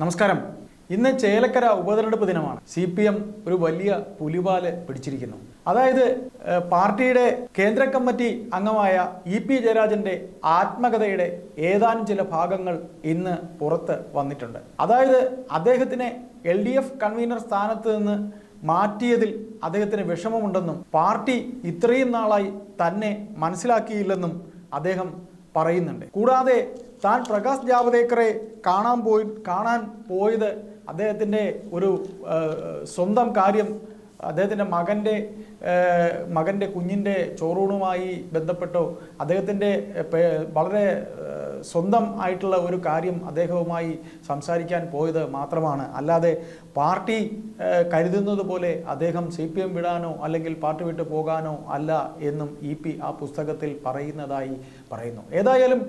നമസ്കാരം. ഇന്ന് ചേലക്കര ഉപതെരഞ്ഞെടുപ്പ് ദിനമാണ്. സി പി എം ഒരു വലിയ പുലിവാൽ പിടിച്ചിരിക്കുന്നു. അതായത് പാർട്ടിയുടെ കേന്ദ്ര കമ്മിറ്റി അംഗമായ ഇ പി ജയരാജന്റെ ആത്മകഥയുടെ ഏതാനും ചില ഭാഗങ്ങൾ ഇന്ന് പുറത്ത് വന്നിട്ടുണ്ട്. അതായത് അദ്ദേഹത്തിനെ എൽ ഡി എഫ് കൺവീനർ സ്ഥാനത്ത് നിന്ന് മാറ്റിയതിൽ അദ്ദേഹത്തിന് വിഷമമുണ്ടെന്നും പാർട്ടി ഇത്രയും നാളായി തന്നെ മനസ്സിലാക്കിയില്ലെന്നും അദ്ദേഹം പറയുന്നുണ്ട്. കൂടാതെ താൻ പ്രകാശ് ജാവദേക്കറെ കാണാൻ പോയി കാണാൻ പോയത് അദ്ദേഹത്തിന്റെ ഒരു സ്വന്തം കാര്യം അദ്ദേഹത്തിന്റെ മകന്റെ മകന്റെ കുഞ്ഞിന്റെ ചോറൂണുമായി ബന്ധപ്പെട്ടോ അദ്ദേഹത്തിന്റെ വളരെ സ്വന്തം ആയിട്ടുള്ള ഒരു കാര്യം അദ്ദേഹവുമായി സംസാരിക്കാൻ പോയത് മാത്രമാണ്. അല്ലാതെ പാർട്ടി കരുതുന്നത് പോലെ അദ്ദേഹം സി പി എം വിടാനോ അല്ലെങ്കിൽ പാർട്ടി വിട്ടു പോകാനോ അല്ല എന്നും ഇ പി ആ പുസ്തകത്തിൽ പറയുന്നതായി പറയുന്നു. ഏതായാലും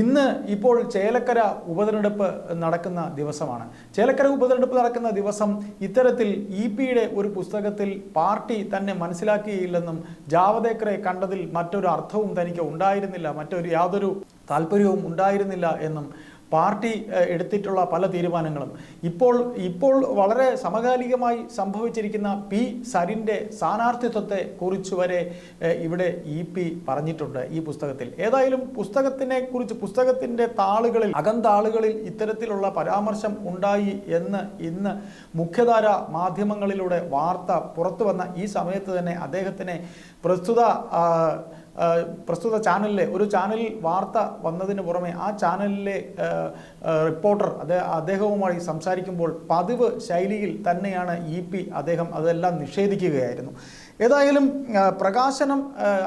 ഇന്ന് ഇപ്പോൾ ചേലക്കര ഉപതെരഞ്ഞെടുപ്പ് നടക്കുന്ന ദിവസമാണ്. ചേലക്കര ഉപതെരഞ്ഞെടുപ്പ് നടക്കുന്ന ദിവസം ഇത്തരത്തിൽ ഇ പിയുടെ ഒരു പുസ്തകത്തിൽ പാർട്ടി തന്നെ മനസ്സിലാക്കിയില്ലെന്നും ജാവദേക്കറെ കണ്ടതിൽ മറ്റൊരു അർത്ഥവും തനിക്ക് ഉണ്ടായിരുന്നില്ല മറ്റൊരു യാതൊരു താല്പര്യവും ഉണ്ടായിരുന്നില്ല എന്നും പാർട്ടി എടുത്തിട്ടുള്ള പല തീരുമാനങ്ങളും. ഇപ്പോൾ ഇപ്പോൾ വളരെ സമകാലികമായി സംഭവിച്ചിരിക്കുന്ന പി സരിന്റെ സ്ഥാനാർത്ഥിത്വത്തെ കുറിച്ച് വരെ ഇവിടെ ഇ പി പറഞ്ഞിട്ടുണ്ട് ഈ പുസ്തകത്തിൽ. ഏതായാലും പുസ്തകത്തിനെ കുറിച്ച് പുസ്തകത്തിന്റെ താളുകളിൽ അകന്താളുകളിൽ ഇത്തരത്തിലുള്ള പരാമർശം ഉണ്ടായി എന്ന് ഇന്ന് മുഖ്യധാര മാധ്യമങ്ങളിലൂടെ വാർത്ത പുറത്തു വന്ന ഈ സമയത്ത് തന്നെ അദ്ദേഹത്തിനെ പ്രസ്തുത പ്രസ്തുത ചാനലിലെ ഒരു ചാനലിൽ വാർത്ത വന്നതിന് പുറമെ ആ ചാനലിലെ റിപ്പോർട്ടർ അദ്ദേഹ അദ്ദേഹവുമായി സംസാരിക്കുമ്പോൾ പതിവ് ശൈലിയിൽ തന്നെയാണ് ഇ അദ്ദേഹം അതെല്ലാം നിഷേധിക്കുകയായിരുന്നു. ഏതായാലും പ്രകാശനം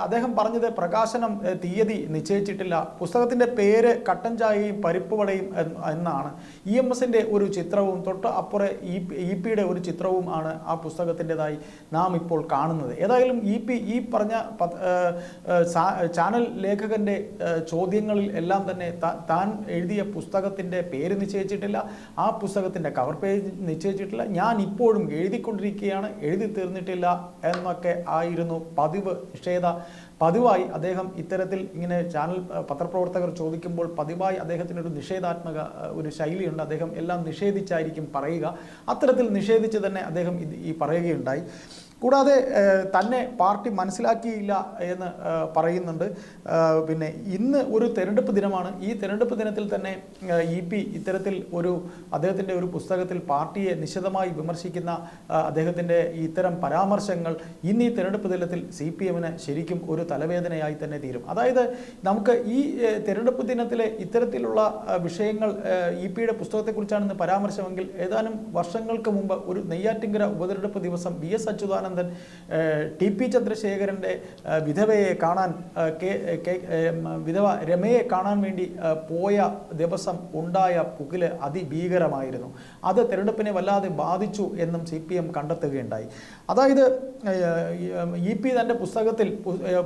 അദ്ദേഹം പറഞ്ഞത് പ്രകാശനം തീയതി നിശ്ചയിച്ചിട്ടില്ല. പുസ്തകത്തിന്റെ പേര് കട്ടൻ ചായയും പരിപ്പ് വടയും എന്നാണ്. ഇ എം എസിന്റെ ഒരു ചിത്രവും തൊട്ട് അപ്പുറേ ഇ പിയുടെ ഒരു ചിത്രവും ആണ് ആ പുസ്തകത്തിന്റെതായി നാം ഇപ്പോൾ കാണുന്നത്. ഏതായാലും ഇ പി ഈ പറഞ്ഞ ചാനൽ ലേഖകന്റെ ചോദ്യങ്ങളിൽ എല്ലാം തന്നെ താൻ എഴുതിയ പുസ്തകത്തിന്റെ പേര് നിശ്ചയിച്ചിട്ടില്ല ആ പുസ്തകത്തിന്റെ കവർ പേജ് നിശ്ചയിച്ചിട്ടില്ല ഞാൻ ഇപ്പോഴും എഴുതിക്കൊണ്ടിരിക്കുകയാണ് എഴുതി തീർന്നിട്ടില്ല എന്നൊക്കെ ആയിരുന്നു പതിവ് നിഷേധ. പതിവായി അദ്ദേഹം ഇത്തരത്തിൽ ഇങ്ങനെ ചാനൽ പത്രപ്രവർത്തകർ ചോദിക്കുമ്പോൾ പതിവായി അദ്ദേഹത്തിന് ഒരു നിഷേധാത്മക ഒരു ശൈലിയുണ്ട്. അദ്ദേഹം എല്ലാം നിഷേധിച്ചായിരിക്കും പറയുക. അത്തരത്തിൽ നിഷേധിച്ച് തന്നെ അദ്ദേഹം ഈ പറയുകയുണ്ടായി. കൂടാതെ തന്നെ പാർട്ടി മനസ്സിലാക്കിയില്ല എന്ന് പറയുന്നുണ്ട്. പിന്നെ ഇന്ന് ഒരു തെരഞ്ഞെടുപ്പ് ദിനമാണ്. ഈ തെരഞ്ഞെടുപ്പ് ദിനത്തിൽ തന്നെ ഇ പി ഇത്തരത്തിൽ ഒരു അദ്ദേഹത്തിന്റെ ഒരു പുസ്തകത്തിൽ പാർട്ടിയെ നിശിതമായി വിമർശിക്കുന്ന അദ്ദേഹത്തിന്റെ ഇത്തരം പരാമർശങ്ങൾ ഇന്ന് ഈ തെരഞ്ഞെടുപ്പ് ദിനത്തിൽ സി പി എമ്മിന് ശരിക്കും ഒരു തലവേദനയായി തന്നെ തീരും. അതായത് നമുക്ക് ഈ തെരഞ്ഞെടുപ്പ് ദിനത്തിലെ ഇത്തരത്തിലുള്ള വിഷയങ്ങൾ ഇ പിയുടെ പുസ്തകത്തെക്കുറിച്ചാണ് ഇന്ന് പരാമർശമെങ്കിൽ ഏതാനും വർഷങ്ങൾക്ക് മുമ്പ് ഒരു നെയ്യാറ്റിങ്കര ഉപതെരഞ്ഞെടുപ്പ് ദിവസം വി എസ് അച്യുതാനന്ദൻ ഏഹ്, ടി പി ചന്ദ്രശേഖരന്റെ വിധവയെ കാണാൻ കെ വിധവ രമയെ കാണാൻ വേണ്ടി പോയ ദിവസം ഉണ്ടായ പുകിൽ അതിഭീകരമായിരുന്നു. അത് തെരഞ്ഞെടുപ്പിനെ വല്ലാതെ ബാധിച്ചു എന്നും സി പി എം കണ്ടെത്തുകയുണ്ടായി. അതായത് ഇ പി തന്റെ പുസ്തകത്തിൽ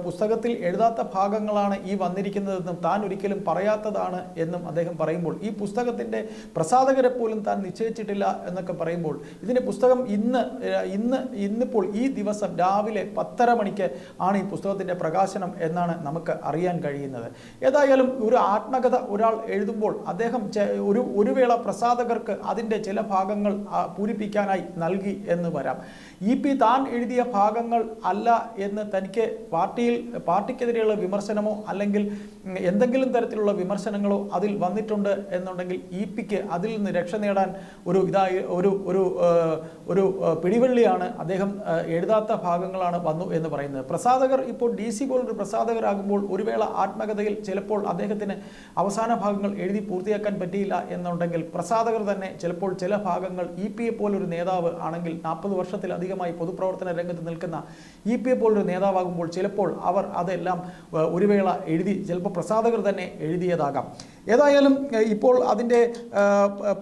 പുസ്തകത്തിൽ എഴുതാത്ത ഭാഗങ്ങളാണ് ഈ വന്നിരിക്കുന്നതെന്നും താൻ ഒരിക്കലും പറയാത്തതാണ് എന്നും അദ്ദേഹം പറയുമ്പോൾ ഈ പുസ്തകത്തിന്റെ പ്രസാധകരെ പോലും താൻ നിശ്ചയിച്ചിട്ടില്ല എന്നൊക്കെ പറയുമ്പോൾ ഇതിന്റെ പുസ്തകം ഇന്ന് ഇന്ന് ഇന്നിപ്പോൾ ഈ ദിവസം രാവിലെ പത്തര മണിക്ക് ആണ് ഈ പുസ്തകത്തിന്റെ പ്രകാശനം എന്നാണ് നമുക്ക് അറിയാൻ കഴിയുന്നത്. ഏതായാലും ഒരു ആത്മകഥ ഒരാൾ എഴുതുമ്പോൾ അദ്ദേഹം ഒരു ഒരു വേള പ്രസാധകർക്ക് അതിന്റെ ചില ഭാഗങ്ങൾ പൂരിപ്പിക്കാനായി നൽകി എന്ന് വരാം. ഇ പി താൻ എഴുതിയ ഭാഗങ്ങൾ അല്ല എന്ന് തനിക്ക് പാർട്ടിയിൽ പാർട്ടിക്കെതിരെയുള്ള വിമർശനമോ അല്ലെങ്കിൽ എന്തെങ്കിലും തരത്തിലുള്ള വിമർശനങ്ങളോ അതിൽ വന്നിട്ടുണ്ട് എന്നുണ്ടെങ്കിൽ ഇ പിക്ക് അതിൽ നിന്ന് രക്ഷ നേടാൻ ഒരു ഇതായി ഒരു ഒരു ഒരു പിടിവെള്ളിയാണ് അദ്ദേഹം എഴുതാത്ത ഭാഗങ്ങളാണ് വന്നു എന്ന് പറയുന്നത്. പ്രസാധകർ ഇപ്പോൾ ഡി സി പോലൊരു പ്രസാധകരാകുമ്പോൾ ഒരു വേള ആത്മകഥയിൽ ചിലപ്പോൾ അദ്ദേഹത്തിന് അവസാന ഭാഗങ്ങൾ എഴുതി പൂർത്തിയാക്കാൻ പറ്റിയില്ല എന്നുണ്ടെങ്കിൽ പ്രസാധകർ തന്നെ ചിലപ്പോൾ ചില ഭാഗങ്ങൾ ഇ പി എ പോലൊരു നേതാവ് ആണെങ്കിൽ നാൽപ്പത് വർഷത്തിലധികമായി പൊതുപ്രവർത്തന രംഗത്ത് നിൽക്കുന്ന ഇ പി എ പോലൊരു നേതാവാകുമ്പോൾ ചിലപ്പോൾ അവർ അതെല്ലാം ഒരു വേള എഴുതി ചിലപ്പോൾ പ്രസാധകർ തന്നെ എഴുതിയതാകാം. ഏതായാലും ഇപ്പോൾ അതിന്റെ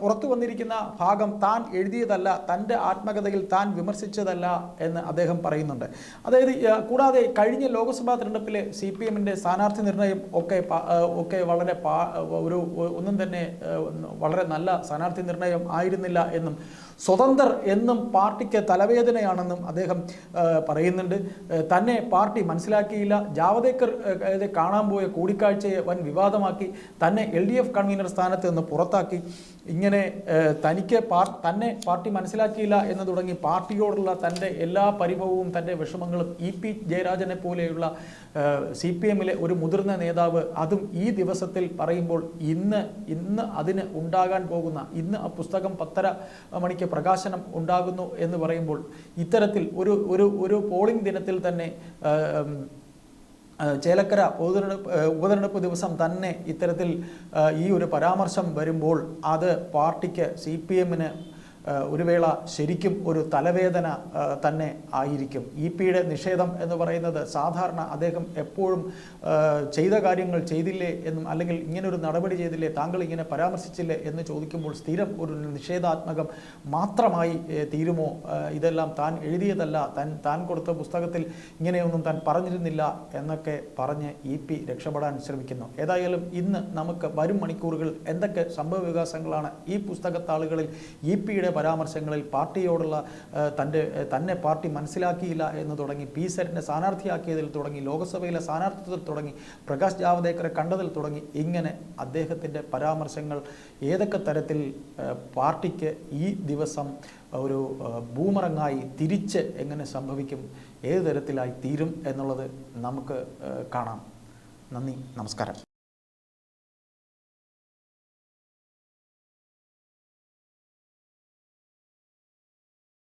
പുറത്തു വന്നിരിക്കുന്ന ഭാഗം താൻ എഴുതിയതല്ല തന്റെ ആത്മകഥയിൽ താൻ വിമർശിച്ചതല്ല എന്ന് അദ്ദേഹം പറയുന്നുണ്ട്. അതായത് കൂടാതെ കഴിഞ്ഞ ലോക്സഭാ തെരഞ്ഞെടുപ്പിലെ സി പി എമ്മിന്റെ സ്ഥാനാർത്ഥി നിർണയം ഒക്കെ ഒക്കെ വളരെ പാ- ഒരു ഒന്നും തന്നെ വളരെ നല്ല സ്ഥാനാർത്ഥി നിർണയം ആയിരുന്നില്ല എന്നും സ്വതന്ത്രർ എന്നും പാർട്ടിക്ക് തലവേദനയാണെന്നും അദ്ദേഹം പറയുന്നുണ്ട്. തന്നെ പാർട്ടി മനസ്സിലാക്കിയില്ല. ജാവദേക്കർ കാണാൻ പോയ കൂടിക്കാഴ്ചയെ വൻ വിവാദമാക്കി. തന്നെ എൽ ഡി എഫ് കൺവീനർ സ്ഥാനത്ത് നിന്ന് പുറത്താക്കി. ഇങ്ങനെ തനിക്ക് തന്നെ പാർട്ടി മനസ്സിലാക്കിയില്ല എന്ന് തുടങ്ങി പാർട്ടിയോടുള്ള തന്റെ എല്ലാ പരിഭവവും തന്റെ വിഷമങ്ങളും ഇ പി ജയരാജനെ പോലെയുള്ള സി പി എമ്മിലെ ഒരു മുതിർന്ന നേതാവ് അതും ഈ ദിവസത്തിൽ പറയുമ്പോൾ ഇന്ന് ഇന്ന് അതിന് ഉണ്ടാകാൻ പോകുന്ന ഇന്ന് ആ പുസ്തകം പത്തര മണിക്ക് പ്രകാശനം ഉണ്ടാകുന്നു എന്ന് പറയുമ്പോൾ ഇത്തരത്തിൽ ഒരു ഒരു ഒരു പോളിംഗ് ദിനത്തിൽ തന്നെ ചേലക്കര ഉപതെരഞ്ഞെടുപ്പ് ഉപതെരഞ്ഞെടുപ്പ് ദിവസം തന്നെ ഇത്തരത്തിൽ ഈ ഒരു പരാമർശം വരുമ്പോൾ അത് പാർട്ടിക്ക് സി പി എമ്മിന് ഒരു വേള ശരിക്കും ഒരു തലവേദന തന്നെ ആയിരിക്കും. ഇ പിയുടെ നിഷേധം എന്ന് പറയുന്നത് സാധാരണ അദ്ദേഹം എപ്പോഴും ചെയ്ത കാര്യങ്ങൾ ചെയ്തില്ലേ എന്നും അല്ലെങ്കിൽ ഇങ്ങനൊരു നടപടി ചെയ്തില്ലേ താങ്കൾ ഇങ്ങനെ പരാമർശിച്ചില്ലേ എന്ന് ചോദിക്കുമ്പോൾ സ്ഥിരം ഒരു നിഷേധാത്മകം മാത്രമായി തീരുമോ? ഇതെല്ലാം താൻ എഴുതിയതല്ല. താൻ താൻ കൊടുത്ത പുസ്തകത്തിൽ ഇങ്ങനെയൊന്നും താൻ പറഞ്ഞിരുന്നില്ല എന്നൊക്കെ പറഞ്ഞ് ഇ പി രക്ഷപ്പെടാൻ ശ്രമിക്കുന്നു. ഏതായാലും ഇന്ന് നമുക്ക് വരും മണിക്കൂറുകൾ എന്തൊക്കെ സംഭവ വികാസങ്ങളാണ് ഈ പുസ്തകത്താളുകളിൽ ഇ പിയുടെ പരാമർശങ്ങളിൽ പാർട്ടിയോടുള്ള തന്റെ തന്നെ പാർട്ടി മനസ്സിലാക്കിയില്ല എന്ന് തുടങ്ങി പി സെറ്റിനെ സ്ഥാനാർത്ഥിയാക്കിയതിൽ തുടങ്ങി ലോക്സഭയിലെ സ്ഥാനാർത്ഥിത്വത്തിൽ തുടങ്ങി പ്രകാശ് ജാവദേക്കറെ കണ്ടതിൽ തുടങ്ങി ഇങ്ങനെ അദ്ദേഹത്തിന്റെ പരാമർശങ്ങൾ ഏതൊക്കെ തരത്തിൽ പാർട്ടിക്ക് ഈ ദിവസം ഒരു ഭൂമറങ്ങായി തിരിച്ച് എങ്ങനെ സംഭവിക്കും ഏത് തരത്തിലായി തീരും എന്നുള്ളത് നമുക്ക് കാണാം. നന്ദി നമസ്കാരം.